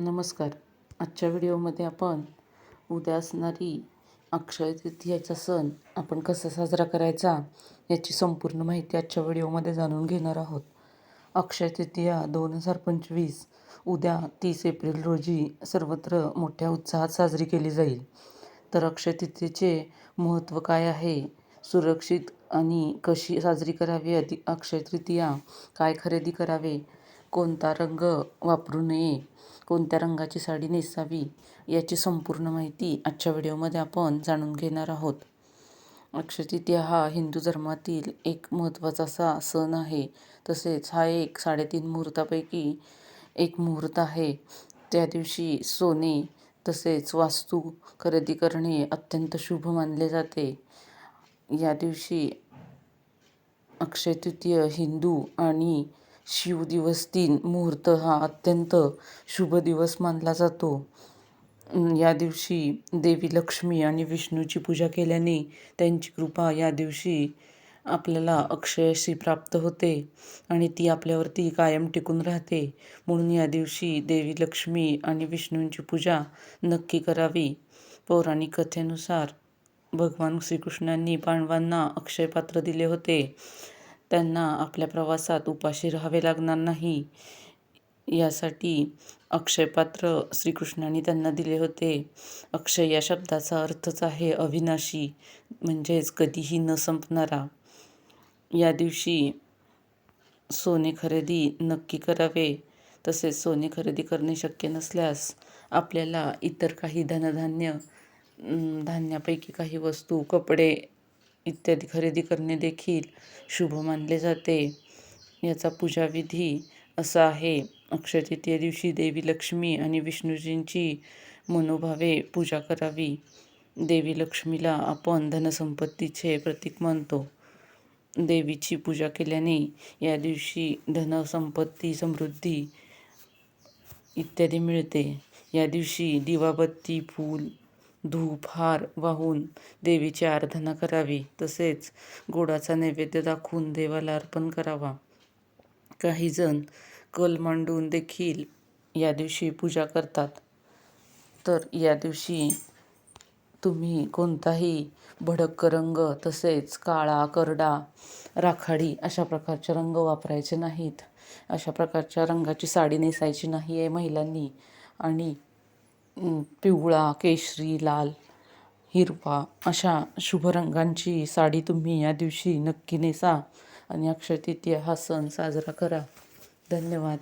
नमस्कार. आजच्या व्हिडिओमध्ये आपण उद्या असणारी अक्षय तृतीयाचा सण आपण कसा साजरा करायचा याची संपूर्ण माहिती आजच्या व्हिडिओमध्ये जाणून घेणार आहोत. अक्षय तृतीया दोन हजार पंचवीस उद्या तीस एप्रिल रोजी सर्वत्र मोठ्या उत्साहात साजरी केली जाईल. तर अक्षय तृतीयेचे महत्त्व काय आहे? सुरक्षित आणि कशी साजरी करावी? अधिक अक्षय तृतीया काय खरेदी करावे? कोणता रंग वापरू नये कोणत्या रंगाची साडी नेसावी याची संपूर्ण माहिती आजच्या व्हिडिओमध्ये आपण जाणून घेणार आहोत. अक्षयतृतीया हा हिंदू धर्मातील एक महत्त्वाचा असा सण आहे. तसेच हा एक साडेतीन मुहूर्तापैकी एक मुहूर्त आहे. त्या दिवशी सोने तसेच वास्तू खरेदी करणे अत्यंत शुभ मानले जाते. या दिवशी अक्षय तृतीय हिंदू आणि शिव दिवस तीन मुहूर्त हा अत्यंत शुभ दिवस मानला जातो. या दिवशी देवी लक्ष्मी आणि विष्णूची पूजा केल्याने त्यांची कृपा या दिवशी आपल्याला अक्षयशी प्राप्त होते आणि ती आपल्यावरती कायम टिकून राहते. म्हणून या दिवशी देवी लक्ष्मी आणि विष्णूंची पूजा नक्की करावी. पौराणिक कथेनुसार भगवान श्रीकृष्णांनी पांडवांना अक्षय पात्र दिले होते. त्यांना आपल्या प्रवासात उपाशी राहावे लागणार नाही. यासाठी अक्षयपात्र श्रीकृष्णाने त्यांना दिले होते. अक्षय या शब्दाचा अर्थच आहे अविनाशी म्हणजेच कधीही न संपणारा. या दिवशी सोने खरेदी नक्की करावे. तसेच सोने खरेदी करणे शक्य नसल्यास आपल्याला इतर काही धनधान्य धान्यापैकी काही वस्तू कपडे इत्यादी खरेदी करणे देखील शुभ मानले जाते. याचा पूजाविधी असा आहे. अक्षय दिवशी देवी लक्ष्मी आणि विष्णूजींची मनोभावे पूजा करावी. देवी लक्ष्मीला आपण धनसंपत्तीचे प्रतीक मानतो. देवीची पूजा केल्याने या दिवशी धनसंपत्ती समृद्धी इत्यादी मिळते. या दिवशी दिवाबत्ती फूल धूप हार वाहून देवीची आराधना करावी. तसेच गोडाचा नैवेद्य दाखवून देवाला अर्पण करावा. काहीजण कल मांडून देखील या दिवशी पूजा करतात. तर या दिवशी तुम्ही कोणताही भडक रंग तसेच काळा करडा राखाडी अशा प्रकारचे रंग वापरायचे नाहीत. अशा प्रकारच्या रंगाची साडी नेसायची नाही आहे महिलांनी. आणि पिवळा केशरी लाल हिरवा अशा शुभ रंगांची साडी तुम्ही या दिवशी नक्की नेसा. आणि अक्षय तृतीया हा सण साजरा करा. धन्यवाद.